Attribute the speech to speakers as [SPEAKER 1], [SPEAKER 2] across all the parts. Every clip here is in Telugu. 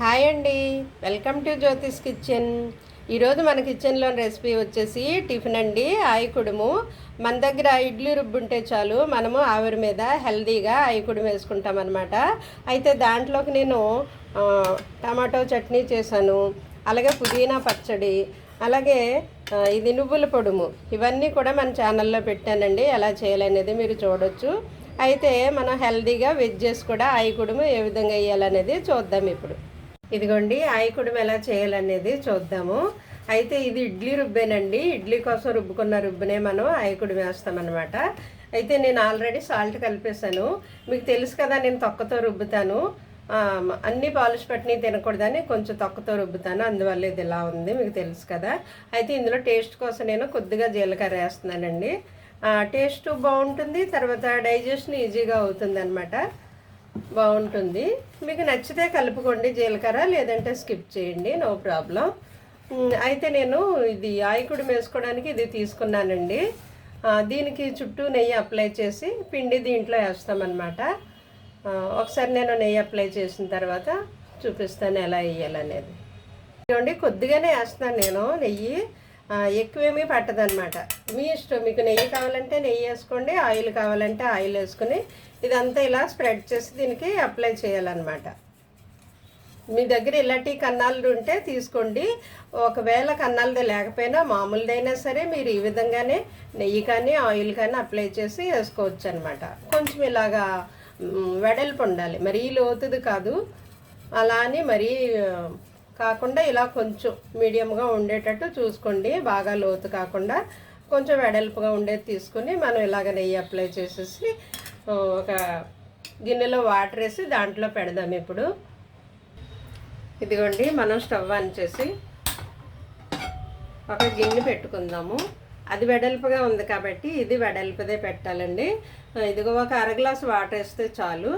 [SPEAKER 1] హాయ్ అండి. Welcome to Jyothish kitchen. ఈరోజు మన కిచెన్లో రెసిపీ వచ్చేసి టిఫిన్ అండి. ఆయకుడుము మన దగ్గర ఇడ్లీ రుబ్బుంటే చాలు మనము ఆవిరి మీద హెల్దీగా ఆయకుడు వేసుకుంటాం అనమాట అయితే దాంట్లోకి నేను టమాటో చట్నీ చేశాను. అలాగే పుదీనా పచ్చడి. అలాగే ఇది నువ్వుల పొడుము. ఇవన్నీ కూడా మన ఛానల్లో పెట్టానండి. ఎలా చేయాలనేది మీరు చూడొచ్చు. అయితే మనం హెల్దీగా వెజ్జెస్ కూడా ఆయకుడుము ఏ విధంగా వేయాలనేది చూద్దాం ఇప్పుడు. ఇదిగోండి ఆయకుడు ఎలా చేయాలనేది చూద్దాము. అయితే ఇది ఇడ్లీ రుబ్బేనండి. ఇడ్లీ కోసం రుబ్బుకున్న రుబ్బునే మనం ఆయకుడు వేస్తామన్నమాట. అయితే నేను ఆల్రెడీ సాల్ట్ కలిపేశాను. మీకు తెలుసు కదా నేను తొక్కతో రుబ్బుతాను. అన్ని పాలిష్ పట్టిని తినకూడదని కొంచెం తొక్కతో రుబ్బుతాను. అందువల్ల ఇది ఇలా ఉంది మీకు తెలుసు కదా. అయితే ఇందులో టేస్ట్ కోసం నేను కొద్దిగా జీలకర్ర వేస్తున్నానండి. టేస్ట్ బాగుంటుంది తర్వాత డైజెషన్ ఈజీగా అవుతుంది అనమాట బాగుంటుంది. మీకు నచ్చితే కలుపుకోండి. జీలకర్ర లేదంటే స్కిప్ చేయండి. No problem. అయితే నేను ఇది ఆయికుడు వేసుకోవడానికి ఇది తీసుకున్నానండి. దీనికి చుట్టూ నెయ్యి అప్లై చేసి పిండి దీంట్లో వేస్తామన్నమాట. ఒకసారి నేను నెయ్యి అప్లై చేసిన తర్వాత చూపిస్తాను ఎలా వేయాలనేది. చూడండి కొద్దిగానే వేస్తున్నాను నేను నెయ్యి. ఎక్కువేమీ పట్టదనమాట మీ ఇష్టం. మీకు నెయ్యి కావాలంటే నెయ్యి వేసుకోండి ఆయిల్ కావాలంటే ఆయిల్ వేసుకుని ఇదంతా ఇలా స్ప్రెడ్ చేసి దీనికి అప్లై చేయాలన్నమాట. మీ దగ్గర ఇలాంటి కన్నాలు ఉంటే తీసుకోండి. ఒకవేళ కన్నాలది లేకపోయినా మామూలుదైనా సరే మీరు ఈ విధంగానే నెయ్యి కానీ ఆయిల్ కానీ అప్లై చేసి వేసుకోవచ్చు అనమాట కొంచెం ఇలాగా వెడల్పు ఉండాలి. మరీ లోతుది కాదు. అలా అని మరీ కాకుండా ఇలా కొంచెం మీడియంగా ఉండేటట్టు చూసుకోండి. బాగా లోతు కాకుండా కొంచెం వెడల్పుగా ఉండేది తీసుకుని మనం ఇలాగ నెయ్యి అప్లై చేసేసి ఒక గిన్నెలో వాటర్ వేసి దాంట్లో పెడదాం ఇప్పుడు. ఇదిగోండి మనం స్టవ్ ఆన్ చేసి ఒక గిన్నె పెట్టుకుందాము. అది వెడల్పుగా ఉంది కాబట్టి ఇది వెడల్పుదే పెట్టాలండి. ఇదిగో ఒక అర గ్లాస్ వాటర్ వేస్తే చాలు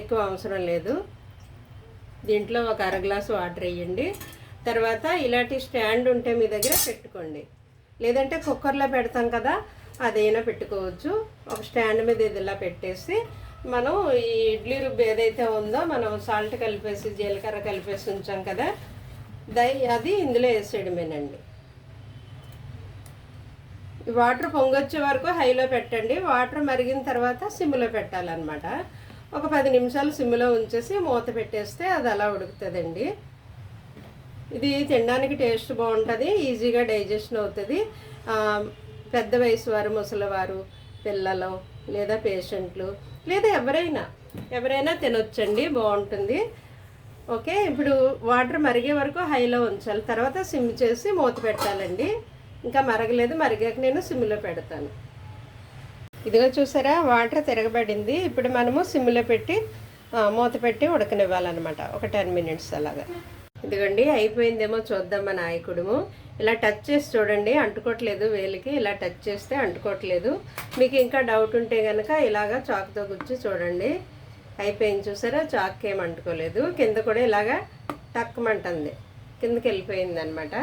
[SPEAKER 1] ఎక్కువ అవసరం లేదు. దీంట్లో ఒక అర గ్లాస్ వాటర్ వేయండి. తర్వాత ఇలాంటి స్టాండ్ ఉంటే మీ దగ్గర పెట్టుకోండి. లేదంటే కుక్కర్లో పెడతాం కదా అదైనా పెట్టుకోవచ్చు. ఒక స్టాండ్ మీద ఇది ఇలా పెట్టేసి మనం ఈ ఇడ్లీ రుబ్బు ఏదైతే ఉందో మనం సాల్ట్ కలిపేసి జీలకర్ర కలిపేసి ఉంచాం కదా దై అది ఇందులో వేసేయడమేనండి. వాటర్ పొంగొచ్చే వరకు హైలో పెట్టండి. వాటర్ మరిగిన తర్వాత సిమ్లో పెట్టాలన్నమాట. ఒక పది నిమిషాలు సిమ్లో ఉంచేసి మూత పెట్టేస్తే అది అలా ఉడుకుతుందండి. ఇది తినడానికి టేస్ట్ బాగుంటుంది ఈజీగా డైజెషన్ అవుతుంది. పెద్ద వయసు వారు ముసలివారు పిల్లలు లేదా పేషెంట్లు లేదా ఎవరైనా ఎవరైనా తినొచ్చండి బాగుంటుంది. ఓకే ఇప్పుడు వాటర్ మరిగే వరకు హైలో ఉంచాలి. తర్వాత సిమ్ చేసి మూత పెట్టాలండి. ఇంకా మరగలేదు మరిగాక నేను సిమ్లో పెడతాను. ఇదిగో చూసారా వాటర్ తిరగబడింది. ఇప్పుడు మనము సిమ్లో పెట్టి మూత పెట్టి ఉడకనివ్వాలన్నమాట. ఒక టెన్ మినిట్స్ అలాగా. ఇదిగోండి అయిపోయిందేమో చూద్దాం మన నాయకుడుము. ఇలా టచ్ చేసి చూడండి అంటుకోవట్లేదు వేలికి ఇలా టచ్ చేస్తే అంటుకోవట్లేదు మీకు ఇంకా డౌట్ ఉంటే కనుక ఇలాగా చాక్తో గుచ్చి చూడండి. అయిపోయింది చూసారా? చాక్ ఏం అంటుకోలేదు. కింద కూడా ఇలాగా టక్కుమంటుంది కిందకి వెళ్ళిపోయింది అనమాట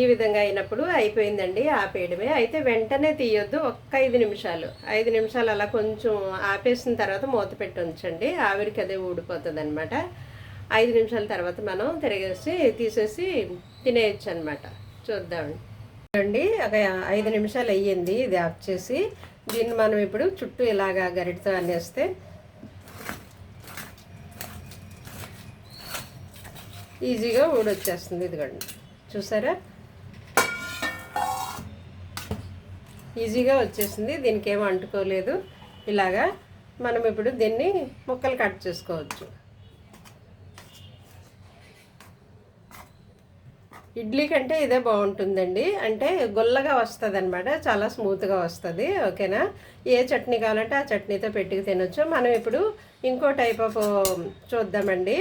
[SPEAKER 1] ఈ విధంగా అయినప్పుడు అయిపోయిందండి ఆపేయడమే అయితే వెంటనే తీయొద్దు ఒక్క ఐదు నిమిషాలు. ఐదు నిమిషాలు అలా కొంచెం ఆపేసిన తర్వాత మూత పెట్టి ఉంచండి. ఆవిరికి అదే ఊడిపోతుంది అనమాట ఐదు నిమిషాల తర్వాత మనం తిరిగేసి తీసేసి తినేయచ్చు అనమాట చూద్దామండి చూడండి ఒక ఐదు నిమిషాలు అయ్యింది ఇది ఆఫ్ చేసి. దీన్ని మనం ఇప్పుడు చుట్టూ ఇలాగా గరిటితో అనేస్తే. ఈజీగా ఊడొచ్చేస్తుంది ఇదిగోండి. చూసారా? ఈజీగా వచ్చేసింది దీనికి ఏం అంటుకోలేదు. ఇలాగా మనం ఇప్పుడు దీన్ని ముక్కలు కట్ చేసుకోవచ్చు. ఇడ్లీ కంటే ఇదే బాగుంటుందండి. అంటే గుల్లగా వస్తుంది అనమాట చాలా స్మూత్గా వస్తుంది. ఓకేనా? ఏ చట్నీ కావాలంటే ఆ చట్నీతో పెట్టుకు తినొచ్చు. మనం ఇప్పుడు ఇంకో టైప్ ఆఫ్ చూద్దామండి.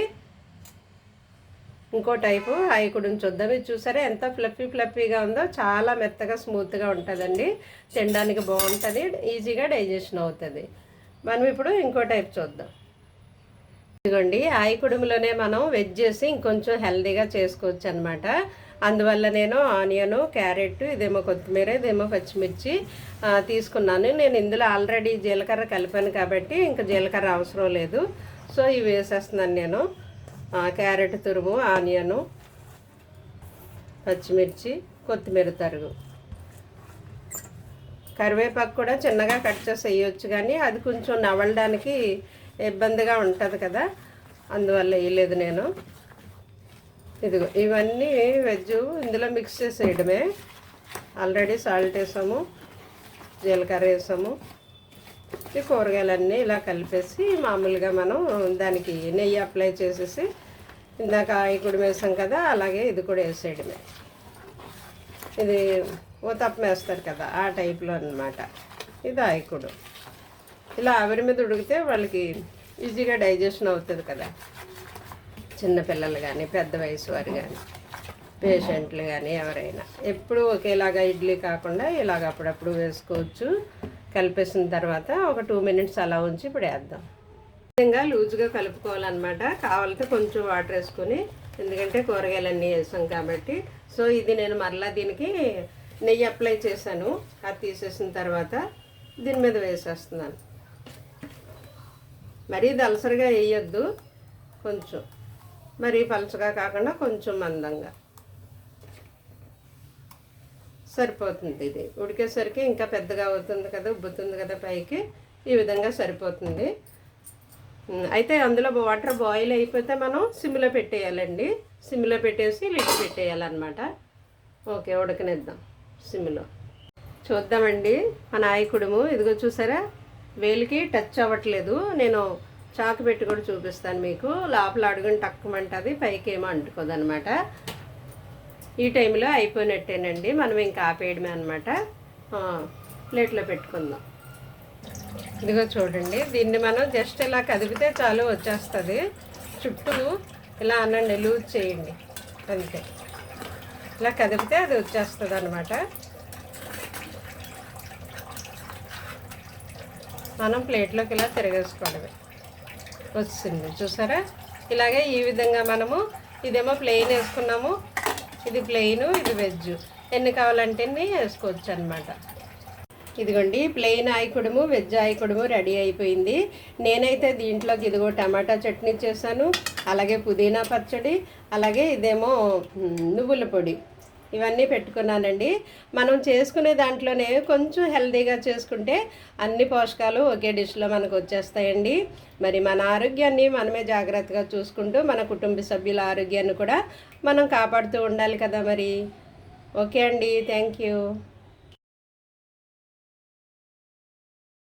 [SPEAKER 1] ఇంకో టైపు ఆయికుడిని చూద్దాం. ఇది చూసారా ఎంత ఫ్లఫీ ఫ్లఫీగా ఉందో? చాలా మెత్తగా స్మూత్గా ఉంటుందండి. తినడానికి బాగుంటుంది. ఈజీగా డైజెషన్ అవుతుంది. మనం ఇప్పుడు ఇంకో టైప్ చూద్దాం. ఇదిగోండి ఆయి కుడుములోనే మనం వెజ్ చేసి ఇంకొంచెం హెల్దీగా చేసుకోవచ్చు అనమాట అందువల్ల నేను ఆనియను క్యారెట్ ఇదేమో కొత్తిమీర ఇదేమో పచ్చిమిర్చి తీసుకున్నాను. నేను ఇందులో ఆల్రెడీ జీలకర్ర కలిపాను కాబట్టి ఇంకా జీలకర్ర అవసరం లేదు. సో ఇవి వేసేస్తున్నాను నేను. క్యారెట్ తురుము ఆనియను పచ్చిమిర్చి కొత్తిమీర తరుగు. కరివేపాకు కూడా చిన్నగా కట్ చేసి వేయొచ్చు కానీ అది కొంచెం నవలడానికి ఇబ్బందిగా ఉంటుంది కదా. అందువల్ల వేయలేదు నేను. ఇదిగో ఇవన్నీ వెజ్ ఇందులో మిక్స్ చేసేయడమే. ఆల్రెడీ సాల్ట్ వేసాము జీలకర్ర వేసాము. ఈ కూరగాయలన్నీ ఇలా కలిపేసి మామూలుగా మనం దానికి నెయ్యి అప్లై చేసేసి ఇందాక ఆయికుడు వేసాం కదా అలాగే ఇది కూడా వేసేయడమే. ఇది ఊతప్పం వేస్తారు కదా ఆ టైప్లో అన్నమాట. ఇది ఆయికుడు. ఇలా ఆవిరి మీద ఉడికితే వాళ్ళకి ఈజీగా డైజెషన్ అవుతుంది కదా. చిన్నపిల్లలు కానీ పెద్ద వయసు వారు కానీ పేషెంట్లు కానీ ఎవరైనా. ఎప్పుడు ఒకేలాగా ఇడ్లీ కాకుండా ఇలాగ అప్పుడప్పుడు వేసుకోవచ్చు. కలిపేసిన తర్వాత ఒక టూ మినిట్స్ అలా ఉంచి ఇప్పుడు వేద్దాం. విధంగా లూజ్గా కలుపుకోవాలన్నమాట. కావాలంటే కొంచెం వాటర్ వేసుకొని ఎందుకంటే కూరగాయలన్నీ వేసాం కాబట్టి. సో ఇది నేను మరలా దీనికి నెయ్యి అప్లై చేశాను. అది తీసేసిన తర్వాత దీని మీద వేసేస్తున్నాను. మరీ దలసరిగా వేయొద్దు. కొంచెం. మరీ పలచగా కాకుండా కొంచెం మందంగా. సరిపోతుంది ఇది. ఉడికేసరికి ఇంకా పెద్దగా అవుతుంది కదా ఉబ్బుతుంది కదా పైకి. ఈ విధంగా సరిపోతుంది. అయితే అందులో వాటర్ బాయిల్ అయిపోతే మనం సిమ్లో పెట్టేయాలండి. సిమ్లో పెట్టేసి లిడ్ పెట్టేయాలన్నమాట. ఓకే ఉడకనిద్దాం సిమ్లో. చూద్దామండి. మా నాయకుడుము ఇదిగో చూసారా? వేలికి టచ్ అవ్వట్లేదు. నేను చాకు పెట్టి కూడా చూపిస్తాను మీకు. లోపల అడుగుని టక్కుమంటుంది పైకి ఏమో అంటుకోదనమాట. ఈ టైంలో అయిపోయినట్టేనండి. మనం ఇంకా ఆపేయడమే అనమాట ప్లేట్లో పెట్టుకుందాం. ఇదిగో చూడండి. దీన్ని మనం జస్ట్ ఇలా కదిపితే చాలు వచ్చేస్తుంది. చుట్టూ ఇలా అనండి లూజ్ చేయండి. అంతే. ఇలా కదిపితే అది వచ్చేస్తుంది అనమాట మనం ప్లేట్లోకి ఇలా తిరగేసుకోవడమే వచ్చింది చూసారా? ఇలాగే ఈ విధంగా మనము ఇదేమో ప్లెయిన్ వేసుకున్నాము. ఇది ప్లెయిన్ ఇది వెజ్. ఎన్ని కావాలంటే ఎన్ని వేసుకోవచ్చు అనమాట ఇదిగోండి ప్లెయిన్ ఆయికుడుము వెజ్ ఆయికుడుము రెడీ అయిపోయింది. నేనైతే దీంట్లోకి ఇదిగో టమాటా చట్నీ చేశాను. అలాగే పుదీనా పచ్చడి అలాగే ఇదేమో నువ్వుల పొడి. ఇవన్నీ పెట్టుకున్నానండి. మనం చేసుకునే దాంట్లోనే కొంచెం హెల్దీగా చేసుకుంటే అన్ని పోషకాలు ఒకే డిష్లో మనకు వచ్చేస్తాయండి. మరి మన ఆరోగ్యాన్ని మనమే జాగ్రత్తగా చూసుకుంటూ మన కుటుంబ సభ్యుల ఆరోగ్యాన్ని కూడా మనం కాపాడుతూ ఉండాలి కదా మరి. ఓకే అండి. Thank you